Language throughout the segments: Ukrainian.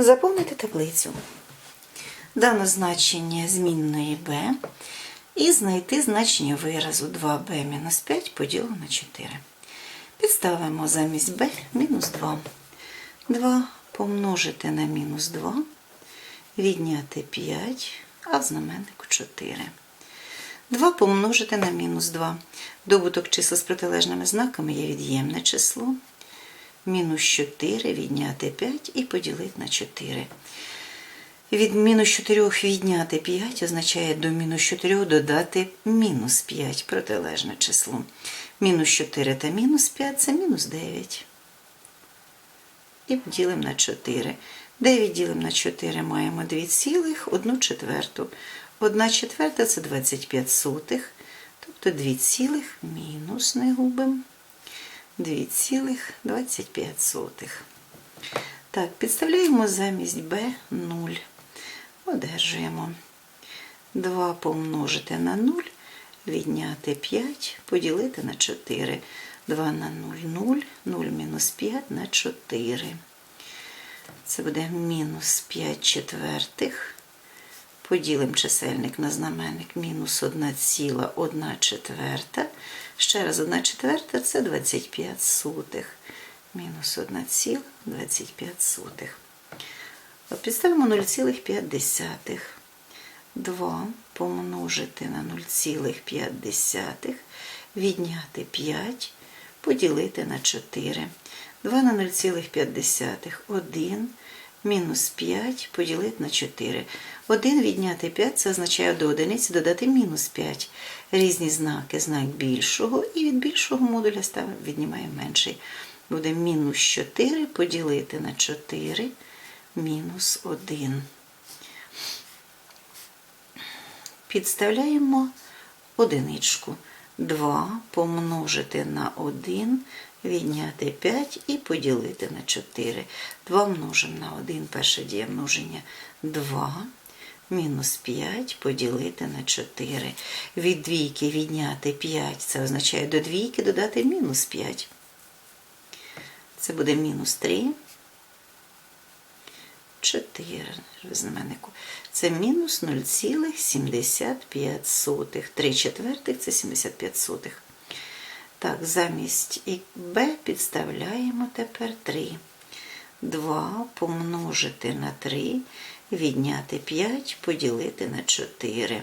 Заповнити таблицю. Дано значення змінної b і знайти значення виразу 2b-5 поділу на 4. Підставимо замість b мінус 2. 2 помножити на мінус 2, відняти 5, а в знаменнику 4. 2 помножити на мінус 2. Добуток чисел з протилежними знаками є від'ємне число. Мінус 4 відняти 5 і поділити на 4. Від мінус 4 відняти 5 означає до мінус 4 додати мінус 5 протилежне число. Мінус 4 та мінус 5 це мінус 9. І ділимо на 4. 9 ділимо на 4 маємо 2 цілих, 1 четверту. 1 четверта це 25 сотих, тобто 2 цілих мінус не губимо. 2,25 сотих. Так, підставляємо замість b 0. Одержуємо 2 помножити на 0, відняти 5, поділити на 4. 2 на 0, 0, 0 мінус 5 на 4. Це буде мінус 5 четвертих. Поділимо чисельник на знаменник мінус 1,1 четверта. Ще раз 1 четверта це 25 сотих. Мінус 1,25 сотих. Підставимо 0,5. 2 помножити на 0,5, відняти 5, поділити на 4. 2 на 0,5, 1, мінус 5 поділити на 4. 1 відняти 5 це означає до одиниці додати мінус 5. Різні знаки, знак більшого, і від більшого модуля ставимо, віднімаємо менший. Буде мінус 4 поділити на 4, мінус 1. Підставляємо одиничку. 2 помножити на 1, відняти 5 і поділити на 4. 2 множимо на 1, перша дія множення 2, мінус 5 поділити на 4. Від двійки відняти 5, це означає до двійки додати мінус 5. Це буде мінус 3. 4 в знаменнику. Це мінус 0,75. 3 четвертих це 75 сотих. Так, замість b підставляємо тепер 3. 2 помножити на 3, відняти 5, поділити на 4.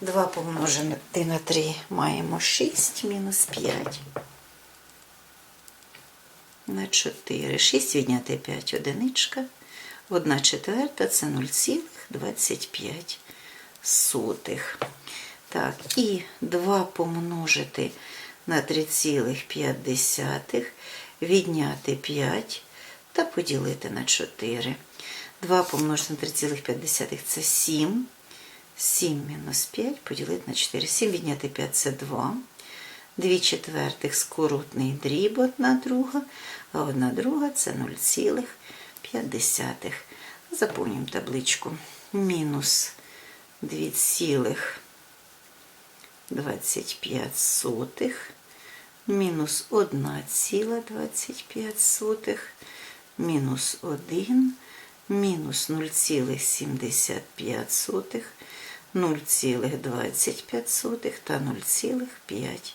2 помножити на 3 маємо 6 мінус 5 на 4. 6 відняти 5 одиничка. 1 четверта це 0,25 сотих. Так, і 2 помножити на 3,5, відняти 5 та поділити на 4. 2 помножити на 3,5 це 7. 7 мінус 5 поділити на 4. 7 відняти 5 це 2. 2 четвертих скоротний дріб, одна друга, а одна друга це 0,5. Заповнюємо табличку. Мінус 2,25, мінус 1,25, мінус 1, мінус 0,75, 0,25 та 0,5.